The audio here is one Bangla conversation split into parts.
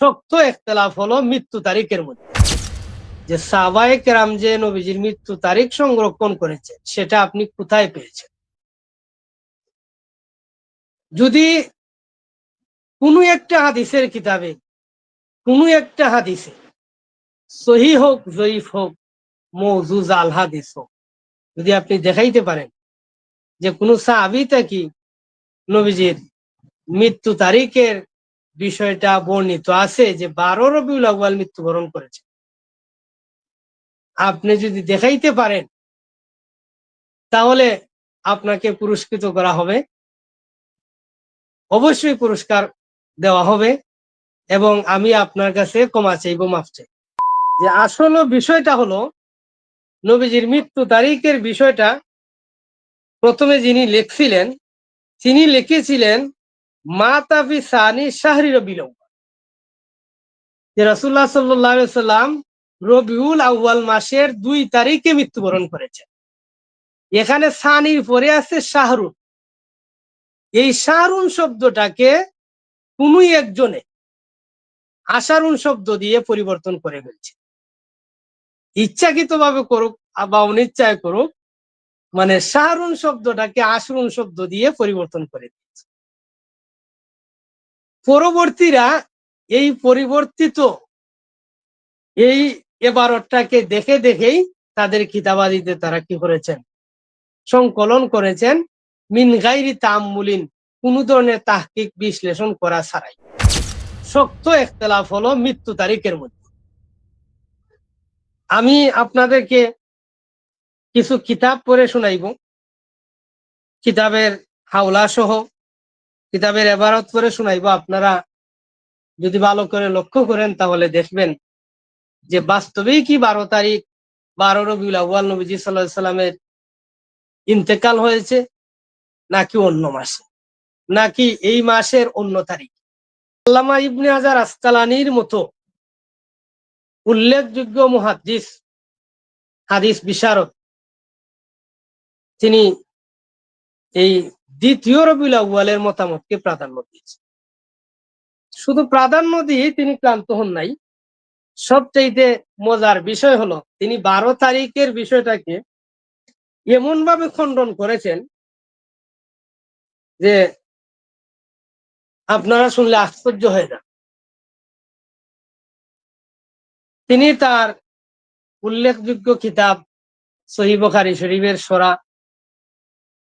শক্ত একতলাফ হলো মৃত্যু তারিখের মধ্যে। যে সাবায়ে কেরাম যে নবীজির মৃত্যু তারিখ সংরক্ষণ করেছে, সেটা আপনি কোথায় পেয়েছেন? যদি কোনো একটা হাদিসের কিতাবে, কোনো একটা হাদিসে সহি হোক, জয়ীফ হোক মৌজুজ আল হাদিস হোক, যদি আপনি দেখাইতে পারেন যে কোনো সাহাবি কি নবীজির মৃত্যু তারিখের বিষয়টা বর্ণিত আছে যে বারো রবিউল আউ্বাল মৃত্যুবরণ করেছে। আপনি যদি দেখাইতে পারেন, তাহলে আপনাকে পুরস্কৃত করা হবে। অবশ্যই পুরস্কার দেওয়া হবে এবং আমি আপনার কাছে ক্ষমা চাইব, মাফ চাই যে আসল বিষয়টা হলো, নবীজির মৃত্যু তারিখের বিষয়টা প্রথমে যিনি লিখছিলেন, তিনি লিখেছিলেন মা সানি শাহরি রবিল রসুল্লাহ সাল্লাম রবিউল আউ্বাল মাসের দুই তারিখে মৃত্যুবরণ করেছেন। এখানে সানির পরে আছে শাহরুন। এই শাহরুন শব্দটাকে কোনই একজনে আশারুন শব্দ দিয়ে পরিবর্তন করে ফেলছে। ইচ্ছাকৃত ভাবে করুক বা অনিচ্ছায় করুক মানে শাহরুন শব্দটাকে আশরুন শব্দ দিয়ে পরিবর্তন করে দিয়েছে। পরবর্তীরা এই পরিবর্তিত এই এবারটাকে দেখে দেখেই তাদের কিতাবাদিতে তারা কি করেছেন? সংকলন করেছেন মিনগাইরি তামুলিন কোন ধরনের তাহকিক বিশ্লেষণ করা ছাড়াই। শক্ত একতলাফ হলো মৃত্যু তারিখের মধ্যে। আমি আপনাদেরকে কিছু কিতাব পড়ে শোনাইব। কিতাবের হাওলা সহ কিতাবের এবারত করে শোনাইব। আপনারা যদি ভালো করে লক্ষ্য করেন, তাহলে দেখবেন যে বাস্তবেই কি বারো তারিখ, বারো রবিউল আউ্বাল নবীজি সাল্লাহ সাল্লামের ইন্তেকাল হয়েছে, নাকি অন্য মাসে? নাকি এই মাসের অন্য তারিখ? আল্লামা ইবনে হাজার আস্তালানির মতো উল্লেখযোগ্য মুহাদ্দিস, হাদিস বিশারদ, তিনি এই দ্বিতীয় রবিউল আউ্বালের মতামতকে প্রাধান্য দিয়েছে। শুধু প্রাধান্য দিয়ে তিনি ক্লান্ত হন নাই। সবচাইতে মজার বিষয় হলো, তিনি বারো তারিখের বিষয়টাকে এমন ভাবে খণ্ডন করেছেন যে আপনারা শুনলে আশ্চর্য হয়ে যান। তিনি তার উল্লেখযোগ্য কিতাব সহিবখারি শরীফের সরা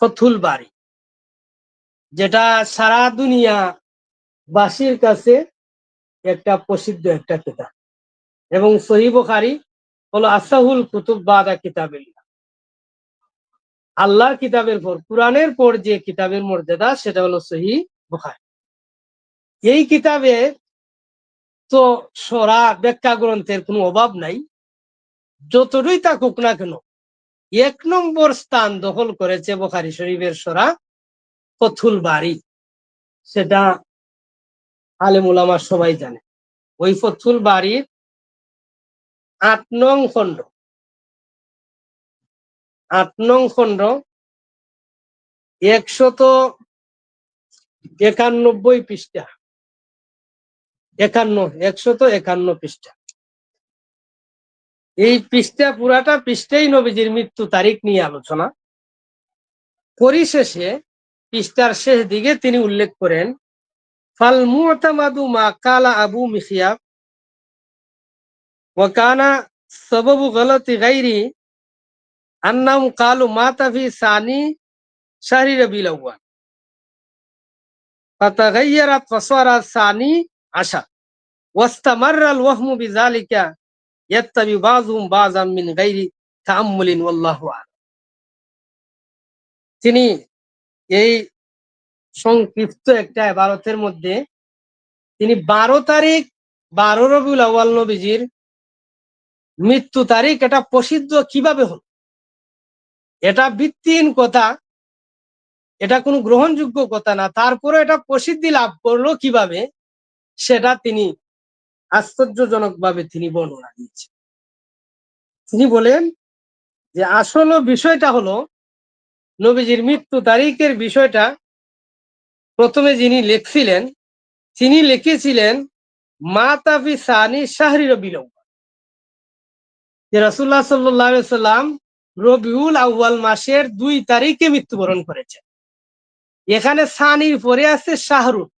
ফথুল বাড়ি যেটা সারা দুনিয়া বাসীর কাছে একটা প্রসিদ্ধ একটা কিতাব। এবং সহিবখারি হলো আসাহুল কুতুব বাদা কিতাবিল্লাহ আল্লাহর কিতাবের পর, কোরআনের পর যে কিতাবের মর্যাদা, সেটা হলো সহি বুখারি। এই কিতাবে তো সরা ব্যাখ্যা গ্রন্থের কোনো অভাব নাই। যতটুই থাকুক না কেন, এক নম্বর স্থান দখল করেছে বোখারি শরীফের সরা পথুল বাড়ি। সেটা আলেমুলামা সবাই জানে। ওই ফথুল বাড়ির আট নং খণ্ড। আট নং খণ্ড একশত একানব্বই পৃষ্ঠা। একান্ন, একশত একান্ন পৃষ্ঠা। এই পৃষ্ঠা পুরাটা পৃষ্ঠাই নবীজির মৃত্যু তারিখ নিয়ে আলোচনা। পরিশেষে পৃষ্ঠার শেষ দিকে তিনি উল্লেখ করেন ফাল মুতামাদু মা কালা আবু মিখিয়াব ওয়াকানা সবাবু গলতি গাইরি আন্নাম কালু মাতাফি সানি শাহরি রবিল আউয়াল فتغيرت فصار الثاني عشر واستمر الوهم بذلك يتبع بعضهم بعضا من غير تأمل والله أعلم তিনি এই সংক্ষিপ্ত একটা এবারতের মধ্যে তিনি বারো তারিখ, বারো রবিউল আউ্বাল নবীজির মৃত্যু তারিখ এটা প্রসিদ্ধ কীভাবে হল? এটা ভিত্তিহীন কথা, এটা কোনো গ্রহণযোগ্য কথা না। তারপরে এটা প্রসিদ্ধি লাভ করল কীভাবে? সেটা তিনি আশ্চর্যজনক ভাবে তিনি বর্ণনা দিয়েছেন। তিনি বলেন যে আসল বিষয়টা হলো নবীজির মৃত্যু তারিখের বিষয়টা প্রথমে যিনি লিখছিলেন, তিনি লিখেছিলেন মাতাফি সানি শাহরি রবিল আউয়াল। যে রাসূলুল্লাহ সাল্লাল্লাহু সাল্লাম রবিউল আউয়াল মাসের দুই তারিখে মৃত্যুবরণ করেছেন। এখানে সানির পরে আছে শাহরুন।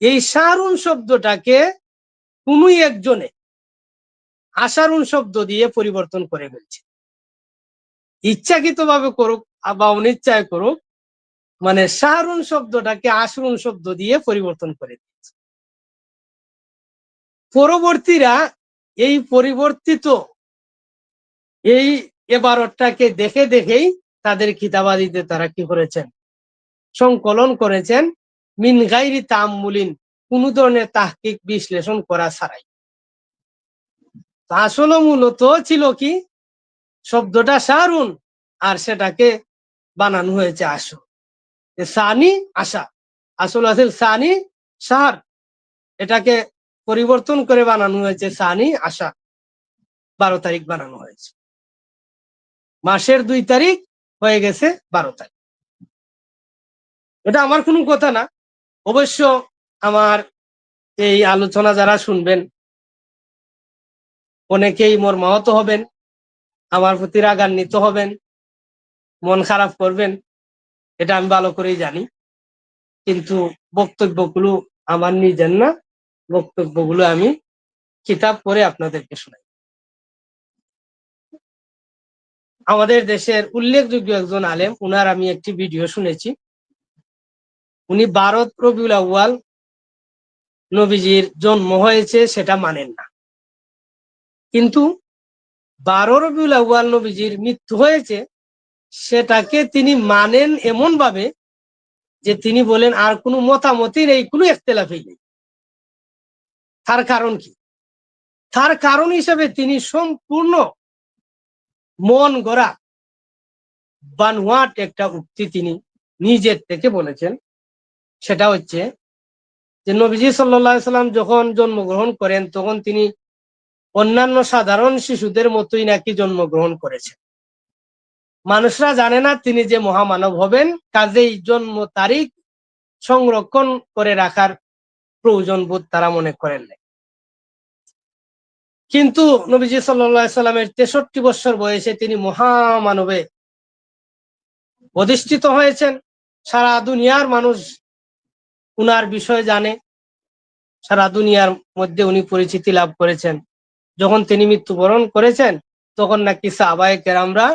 এই শাহরুন শব্দটাকে কোনই একজনে আশারুন শব্দ দিয়ে পরিবর্তন করে ফেলছে ইচ্ছাকৃত ভাবে করুক বা অনিচ্ছায় করুক মানে শাহরুন শব্দটাকে আশরুন শব্দ দিয়ে পরিবর্তন করে দিয়েছে। পরবর্তীরা এই পরিবর্তিত এই এবারটাকে দেখে দেখেই তাদের কিতাবাদিতে তারা কি করেছেন? সংকলন করেছেন, মিন গাইরি তামুলিন কোন ধরনের তাহকিক বিশ্লেষণ করা ছাড়াই। আসলে মূলত ছিল কি? শব্দটা সারুন, আর সেটাকে বানানো হয়েছে আসো সানি আশা, আসল আছে সানি সার। এটাকে পরিবর্তন করে বানানো হয়েছে সানি আশা। বারো তারিখ বানানো হয়েছে। মাসের দুই তারিখ হয়ে গেছে বারো তারিখ। এটা আমার কোনো কথা না। অবশ্য আমার এই আলোচনা যারা শুনবেন, অনেকেই মর্মাহত হবেন। আমার প্রতি রাগান্বিত হবেন, মন খারাপ করবেন, এটা আমি ভালো করেই জানি। কিন্তু বক্তব্যগুলো আমার নিজের না, বক্তব্যগুলো আমি কিতাব পড়ে আপনাদেরকে শোনাই। আমাদের দেশের উল্লেখযোগ্য একজন আলেম, উনার আমি একটি ভিডিও শুনেছি। উনি ভারত রবিউল আউয়াল নবীজির জন্ম হয়েছে সেটা মানেন না। কিন্তু বারো রবিউল আউয়াল নবীজির মৃত্যু হয়েছে, সেটাকে তিনি মানেন এমন ভাবে যে তিনি বলেন, আর কোনো মতামতই নেই কোনো একতেলাফই নেই। তার কারণ কি? তার কারণ হিসেবে তিনি সম্পূর্ণ মন গড়া বানওয়াট একটা উক্তি তিনি নিজের থেকে বলেছেন। সেটা হচ্ছে যে নবীজি সাল্লা সাল্লাম যখন জন্মগ্রহণ করেন, তখন তিনি অন্যান্য সাধারণ শিশুদের মতোই নাকি জন্মগ্রহণ করেছেন। মানুষরা জানে না তিনি যে মহামানব হবেন, কাজেই জন্ম তারিখ সংরক্ষণ করে রাখার প্রয়োজন বোধ তারা মনে করেন নাই। কিন্তু নবীজি সাল্লা সাল্লামের তেষট্টি বছর বয়সে তিনি মহামানবে অধিষ্ঠিত হয়েছেন। সারা দুনিয়ার মানুষ উনার বিষয় জানে। সারা দুনিয়ার মধ্যে উনি পরিচিতি লাভ করেছেন। যখন তিনি মৃত্যুবরণ করেছেন, তখন নাকি সাহবায় কেরামরা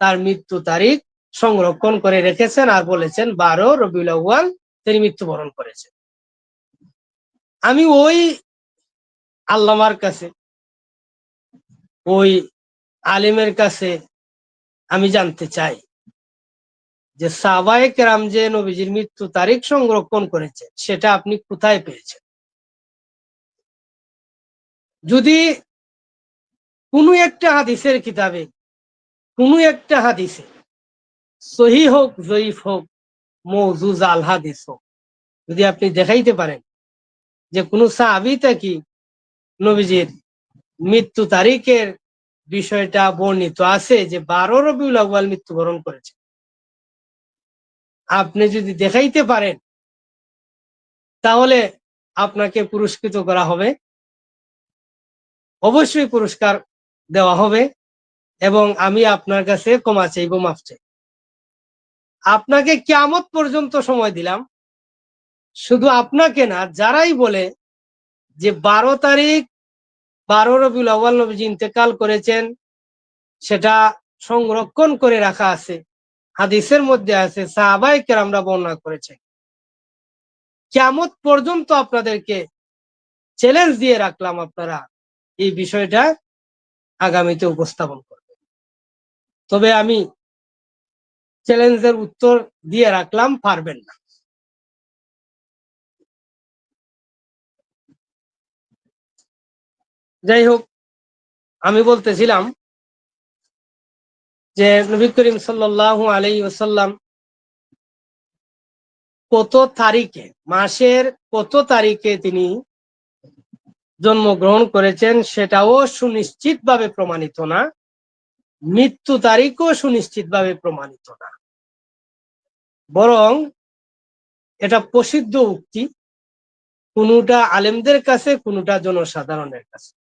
তার মৃত্যু তারিখ সংরক্ষণ করে রেখেছেন আর বলেছেন, বারো রবিউল আউ্য়াল তিনি মৃত্যুবরণ করেছেন। আমি ওই আল্লামার কাছে, ওই আলিমের কাছে আমি জানতে চাই যে সাবায়ে কেরাম যে নবীজির মৃত্যু তারিখ সংরক্ষণ করেছে সেটা আপনি কোথায় পেয়েছেন? যদি কোনো একটা হাদিসের কিতাবে, কোনো একটা হাদিসে সহি হোক, জয়ীফ হোক মৌজুজ আল হাদিস হোক, যদি আপনি দেখাইতে পারেন যে কোন সাহাবি কি নবীজির মৃত্যু তারিখের বিষয়টা বর্ণিত আছে যে বারো রবিউল আউ্বাল মৃত্যুবরণ করেছে। আপনি যদি দেখাইতে পারেন, তাহলে আপনাকে পুরস্কৃত করা হবে। অবশ্যই পুরস্কার দেওয়া হবে এবং আমি আপনার কাছে ক্ষমা চাইব, মাফ চাই। আপনাকে কেমত পর্যন্ত সময় দিলাম। শুধু আপনাকে না, যারাই বলে যে বারো তারিখ বারো রবিউল আউ্বাল নবীজি ইন্তেকাল করেছেন, সেটা সংরক্ষণ করে রাখা আছে। হাদিসের মধ্যে আছে সাহাবাই আমরা বর্ণনা করেছেন কেমত পর্যন্ত আপনাদেরকে চ্যালেঞ্জ দিয়ে রাখলাম আপনারা। এই বিষয়টা আগামীতে উপস্থাপন করবে। তবে আমি চ্যালেঞ্জের উত্তর দিয়ে রাখলাম, পারবেন না। যাই হোক, আমি বলতেছিলাম যে নবী করিম সাল্লাহ আলাই ওসাল্লাম কত তারিখে, মাসের কত তারিখে তিনি জন্মগ্রহণ করেছেন সেটাও সুনিশ্চিতভাবে প্রমাণিত না। মৃত্যু তারিখও সুনিশ্চিতভাবে প্রমাণিত না। বরং এটা প্রসিদ্ধ উক্তি, কোনোটা আলেমদের কাছে, কোনোটা জনসাধারণের কাছে।